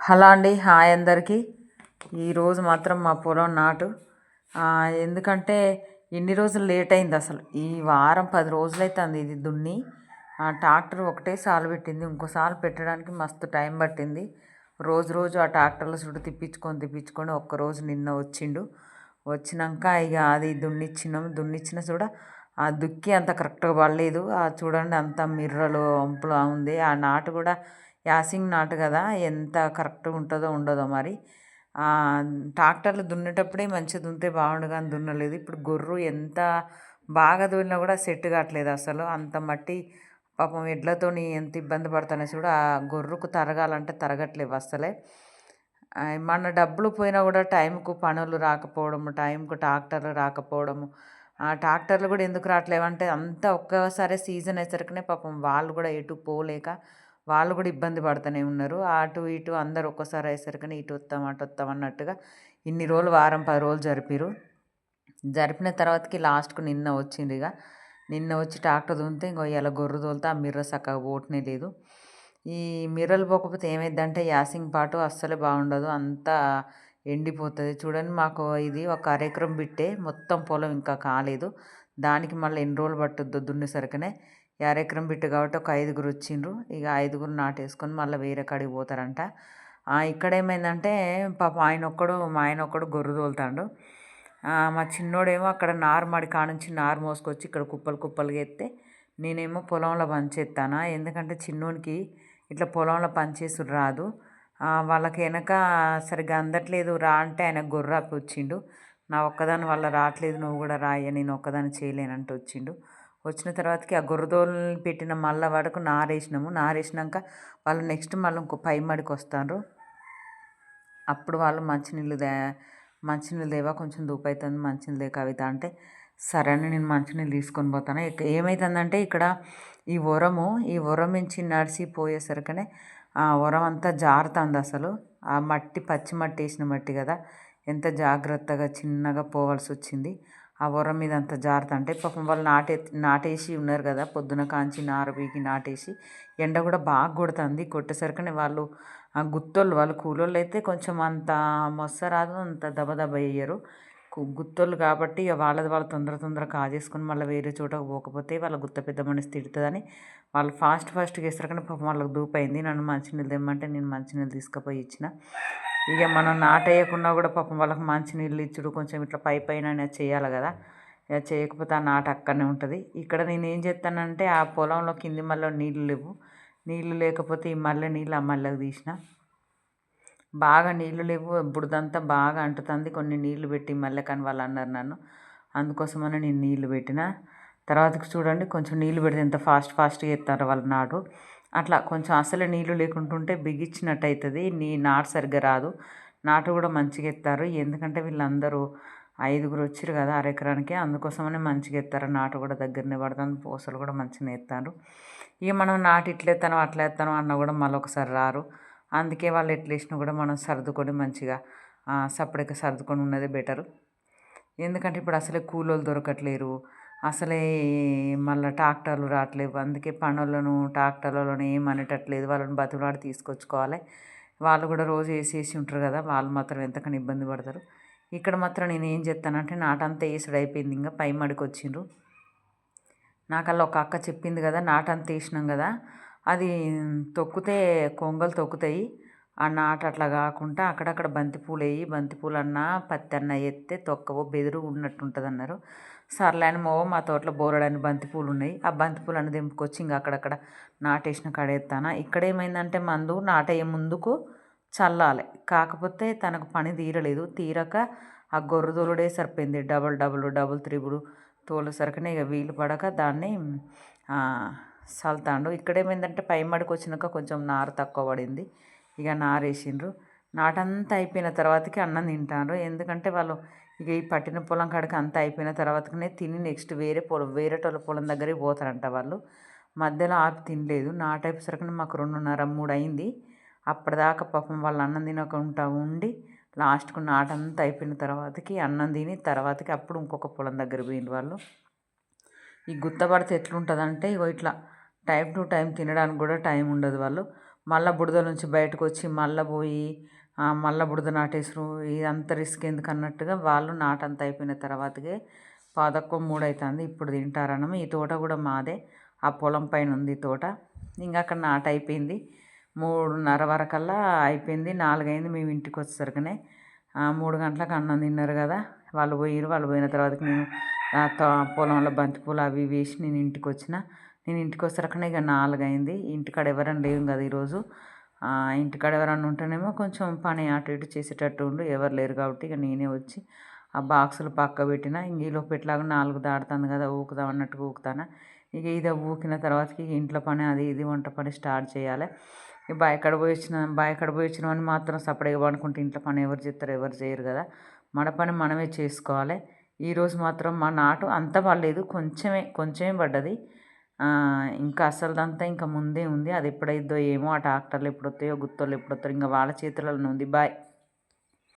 Hello అండి hi అందరికీ. ఈరోజు మాత్రం మా పొలం నాటు. ఎందుకంటే ఎన్ని రోజులు లేట్ అయింది అసలు. ఈ వారం పది రోజులు అవుతుంది ఇది దున్ని. ఆ, ట్రాక్టర్ ఒకటే సాలు పెట్టింది. ఇంకోసారి పెట్టడానికి మస్తు టైం పట్టింది. రోజు రోజు ఆ ట్రాక్టర్లు చుట్టూ తిప్పించుకొని తిప్పించుకొని ఒక్కరోజు నిన్న వచ్చిండు. వచ్చినాక ఇక అది దున్నిచ్చినాం. దున్నిచ్చిన చూడ ఆ దుక్కి అంత కరెక్ట్గా పడలేదు. ఆ చూడండి అంత మిర్రలు వంపులు ఉంది. ఆ నాటు కూడా యాసింగ్ నాటు కదా ఎంత కరెక్ట్గా ఉంటుందో ఉండదో మరి. ట్రాక్టర్లు దున్నేటప్పుడే మంచిగా దున్నితే బాగుండు కానీ దున్నలేదు. ఇప్పుడు గొర్రు ఎంత బాగా దున్నినా కూడా సెట్ కావట్లేదు అసలు. అంత మట్టి పాపం ఎడ్లతోని ఎంత ఇబ్బంది పడుతున్నా చూడు ఆ గొర్రుకు తరగాలంటే తరగట్లేవు అసలే. మన డబ్బులు పోయినా కూడా టైంకు పనులు రాకపోవడము టైంకు ట్రాక్టర్లు రాకపోవడము. ఆ ట్రాక్టర్లు కూడా ఎందుకు రావట్లేవంటే అంతా ఒక్కసారి సీజన్ అయ్యేసరికనే పాపం వాళ్ళు కూడా ఎటు పోలేక వాళ్ళు కూడా ఇబ్బంది పడుతూనే ఉన్నారు. అటు ఇటు అందరు ఒక్కసారి అయ్యేసరికనే ఇటు వస్తాం అటు వస్తాం అన్నట్టుగా ఇన్ని రోజులు వారం పది రోజులు జరిపిరు జరిపిన తర్వాతకి లాస్ట్కు నిన్న వచ్చింది ఇక. నిన్న వచ్చి ట్రాక్టర్ దున్నితే ఇంకో ఇలా గొర్రె తోలితే ఆ మిర్ర చక్కగా పోవటమే లేదు. ఈ మిర్రలు పోకపోతే ఏమైందంటే యాసింగ్ పాటు అస్సలే బాగుండదు. అంతా ఎండిపోతుంది. చూడండి మాకు ఇది ఒక అరెకరం బిట్టే. మొత్తం పొలం ఇంకా కాలేదు. దానికి మళ్ళీ ఎన్ని రోజులు పట్టుద్దు దున్నేసరికనే ఈ బిట్టు కాబట్టి ఒక ఐదుగురు వచ్చిండ్రు. ఇక ఐదుగురు నాటేసుకొని మళ్ళీ వేరే కాడికి పోతారంట. ఇక్కడ ఏమైందంటే పాప ఆయన ఒక్కడు మా ఆయన ఒక్కడు గొర్రె తోలుతాడు. మా చిన్నోడేమో అక్కడ నారు మడి కానుంచి నారు మోసుకొచ్చి ఇక్కడ కుప్పలు కుప్పలుగా ఎత్తే నేనేమో పొలంలో పనిచేస్తానా ఎందుకంటే చిన్నోనికి ఇట్లా పొలంలో పనిచేసుడు రాదు. వాళ్ళకి వెనక సరిగ్గా అందట్లేదు రా అంటే ఆయన గొర్రె వచ్చిండు. నా ఒక్కదాని వల్ల రావట్లేదు నువ్వు కూడా రాయ నేను ఒక్కదాన్ని చేయలేనంటూ వచ్చిండు. వచ్చిన తర్వాతకి ఆ గొర్రెదోలు పెట్టిన మళ్ళా వరకు నారేసినాము. నారేసినాక వాళ్ళు నెక్స్ట్ మళ్ళీ ఇంకో పై మడికి వస్తారు. అప్పుడు వాళ్ళు మంచినీళ్ళు దే మంచినీళ్ళు దేవా కొంచెం దూపు అవుతుంది మంచినీళ్ళు దే కవిత అంటే సరే అని నేను మంచినీళ్ళు తీసుకొని పోతాను. ఇక ఏమవుతుందంటే ఇక్కడ ఈ వరము ఈ ఉరం నుంచి నడిచి పోయేసరికనే ఆ ఉరం అంతా జారుతుంది అసలు. ఆ మట్టి పచ్చి మట్టి వేసిన మట్టి కదా. ఎంత జాగ్రత్తగా చిన్నగా పోవాల్సి వచ్చింది. ఆ వరం మీద అంత జాగ్రత్త అంటే పాపం వాళ్ళు నాటే నాటేసి ఉన్నారు కదా పొద్దున కాంచి నారబీకి నాటేసి ఎండ కూడా బాగా కొడుతుంది. కొట్టేసరికనే వాళ్ళు ఆ గుత్తోళ్ళు వాళ్ళు కూలోళ్ళు అయితే కొంచెం అంత మొస్స రాదు అంత దబదబ వేయరు గుత్తోళ్ళు కాబట్టి ఇక వాళ్ళది వాళ్ళు తొందర తొందర కాజేసుకొని మళ్ళీ వేరే చోటకు పోకపోతే వాళ్ళ గుత్త పెద్ద మనిషి తిడుతుందని వాళ్ళు ఫాస్ట్ ఫాస్ట్గా వేస్తారు పాపం వాళ్ళకి దూపైంది. నన్ను మంచినీళ్ళు తెమ్మంటే నేను మంచినీళ్ళు తీసుకుపోయి ఇచ్చిన. ఇక మనం నాటేయకున్నా కూడా పాపం వాళ్ళకి మంచినీళ్ళు ఇచ్చుడు కొంచెం ఇట్లా పై పైన చేయాలి కదా. ఇక చేయకపోతే ఆ నాట అక్కడనే ఉంటుంది. ఇక్కడ నేను ఏం చేస్తానంటే ఆ పొలంలో కింది మళ్ళీ నీళ్ళు లేవు. నీళ్ళు లేకపోతే ఈ మల్లె నీళ్ళు ఆ మల్లెకు తీసిన. బాగా నీళ్ళు లేవు. బుడదంతా బాగా అంటుతుంది. కొన్ని నీళ్ళు పెట్టి మళ్ళీ కానీ వాళ్ళు అన్నారు నన్ను. అందుకోసమని నేను నీళ్ళు పెట్టిన. తర్వాతకి చూడండి కొంచెం నీళ్ళు పెడితే ఎంత ఫాస్ట్ ఫాస్ట్గా ఎత్తారు వాళ్ళ నాటు అట్లా కొంచెం అసలు నీళ్ళు లేకుంటుంటే బిగించినట్టు అవుతుంది నీ నాటు సరిగ్గా రాదు. నాటు కూడా మంచిగా ఎత్తారు ఎందుకంటే వీళ్ళందరూ ఐదుగురు వచ్చారు కదా అరెకరానికి అందుకోసమనే మంచిగా ఎత్తారు నాటు కూడా దగ్గరనే పడుతుంది. పూసలు కూడా మంచిగా ఎత్తారు. ఇక మనం నాటు ఇట్లా ఎత్తాను అట్లా ఎత్తాను అన్న కూడా మళ్ళీ ఒకసారి రారు. అందుకే వాళ్ళు ఎట్లా వేసినా కూడా మనం సర్దుకొని మంచిగా సపరేట్గా సర్దుకొని ఉన్నదే బెటరు. ఎందుకంటే ఇప్పుడు అసలే కూలోళ్ళు దొరకట్లేరు. అసలే మళ్ళీ ట్రాక్టర్లు రావట్లేవు. అందుకే పనులను ట్రాక్టర్లను ఏమనేటట్లేదు వాళ్ళని బతులాడి తీసుకొచ్చుకోవాలి. వాళ్ళు కూడా రోజు వేసేసి ఉంటారు కదా. వాళ్ళు మాత్రం ఎంతకని ఇబ్బంది పడతారు. ఇక్కడ మాత్రం నేను ఏం చెప్తానంటే నాటంతా వేసుడు అయిపోయింది ఇంకా పై మడికి వచ్చిండ్రు. నాకల్లా ఒక అక్క చెప్పింది కదా నాటంతా వేసినాం కదా. అది తొక్కితే కొంగలు తొక్కుతాయి. ఆ నాట అట్లా కాకుండా అక్కడక్కడ బంతిపూలు వేయి బంతిపూలు అన్నా పత్తి అన్న ఎత్తే తొక్కవో బెదురు ఉన్నట్టు ఉంటుంది అన్నారు సర్లేని మో మా తోటలో బోరడని బంతిపూలు ఉన్నాయి ఆ బంతిపూలు అన్ని దింపుకొచ్చి ఇంకా అక్కడక్కడ నాటేసిన కాడేస్తాను ఇక్కడ ఏమైందంటే మందు నాటయ్యే ముందుకు చల్లాలి. కాకపోతే తనకు పని తీరలేదు. తీరక ఆ గొర్రె తోలుడే సరిపోయింది. డబల్ డబుల్ డబుల్ త్రిబుల్ తోలేసరికనే ఇక వీలు పడక దాన్ని చల్తాండు ఇక్కడేమైందంటే పై మడికి వచ్చినాక కొంచెం నారు తక్కువ పడింది. ఇక నారేసిండ్రు. నాటంతా అయిపోయిన తర్వాతకి అన్నం తింటారు ఎందుకంటే వాళ్ళు ఇక ఈ పట్టిన పొలం కాడికి అంతా అయిపోయిన తర్వాతనే తిని నెక్స్ట్ వేరే పొలం వేరేటోళ్ళ పొలం దగ్గరికి పోతారంట వాళ్ళు. మధ్యలో ఆపి తినలేదు. నాటైపోసరికి మాకు రెండున్నర మూడు అయింది అప్పటిదాకా పాపం వాళ్ళు అన్నం తినకుండా ఉండి లాస్ట్కు నాటంతా అయిపోయిన తర్వాతకి అన్నం తిని తర్వాతకి అప్పుడు ఇంకొక పొలం దగ్గర పోయింది వాళ్ళు. ఈ గుత్తపడితే ఎట్లుంటుందంటే ఇగో ఇట్లా టైం టు టైం తినడానికి కూడా టైం ఉండదు వాళ్ళు. మళ్ళీ బుడద నుంచి బయటకు వచ్చి మళ్ళీ పోయి మళ్ళీ బుడద నాటేసారు. ఇదంతా రిస్క్ ఎందుకు అన్నట్టుగా వాళ్ళు నాటంతా అయిపోయిన తర్వాతకే పాదక్కో మూడు అవుతుంది ఇప్పుడు తింటారనము ఈ తోట కూడా మాదే. ఆ పొలం పైన ఉంది తోట. ఇంకా అక్కడ నాట అయిపోయింది. మూడున్నర వరకల్లా అయిపోయింది. నాలుగైంది మేము ఇంటికి వచ్చేసరికనే మూడు గంటలకు అన్నం తిన్నారు కదా. వాళ్ళు పోయిరు. వాళ్ళు పోయిన తర్వాత నేను పొలంలో బంతిపూలు అవి వేసి నేను ఇంటికి వచ్చిన నేను ఇంటికి వచ్చేసరికనే ఇక నాలుగైంది. ఇంటికాడ ఎవరైనా లేవు కదా ఈరోజు. ఇంటికాడ ఎవరైనా ఉంటేనేమో కొంచెం పని అటు ఇటు చేసేటట్టు ఉండు. ఎవరు లేరు కాబట్టి ఇక నేనే వచ్చి ఆ బాక్సులు పక్క పెట్టిన ఇంక ఈలోపు ఎట్లాగో నాలుగు దాడుతుంది కదా ఊకుదాం అన్నట్టుగా ఊకుతాను. ఇక ఇది ఊకిన తర్వాతకి ఇంట్లో పని అది ఇది వంట పని స్టార్ట్ చేయాలి. బాయ్ ఎక్కడ పోయి వచ్చిన బాయ్ ఎక్కడ పోయి వచ్చిన అని మాత్రం సపరేట్గా పడుకుంటే ఇంట్లో పని ఎవరు చేస్తారు ఎవరు చేయరు కదా. మన పని మనమే చేసుకోవాలి. ఈరోజు మాత్రం మా నాటు అంత పడలేదు కొంచెమే కొంచెమే పడ్డది. ఇంకా అసలుదంతా ఇంకా ముందే ఉంది. అది ఎప్పుడైద్దో ఏమో ఆ ట్రాక్టర్లు ఎప్పుడు వస్తాయో గుత్తోళ్ళు ఎప్పుడు వస్తారో ఇంకా వాళ్ళ చేతులలో ఉంది. బాయ్.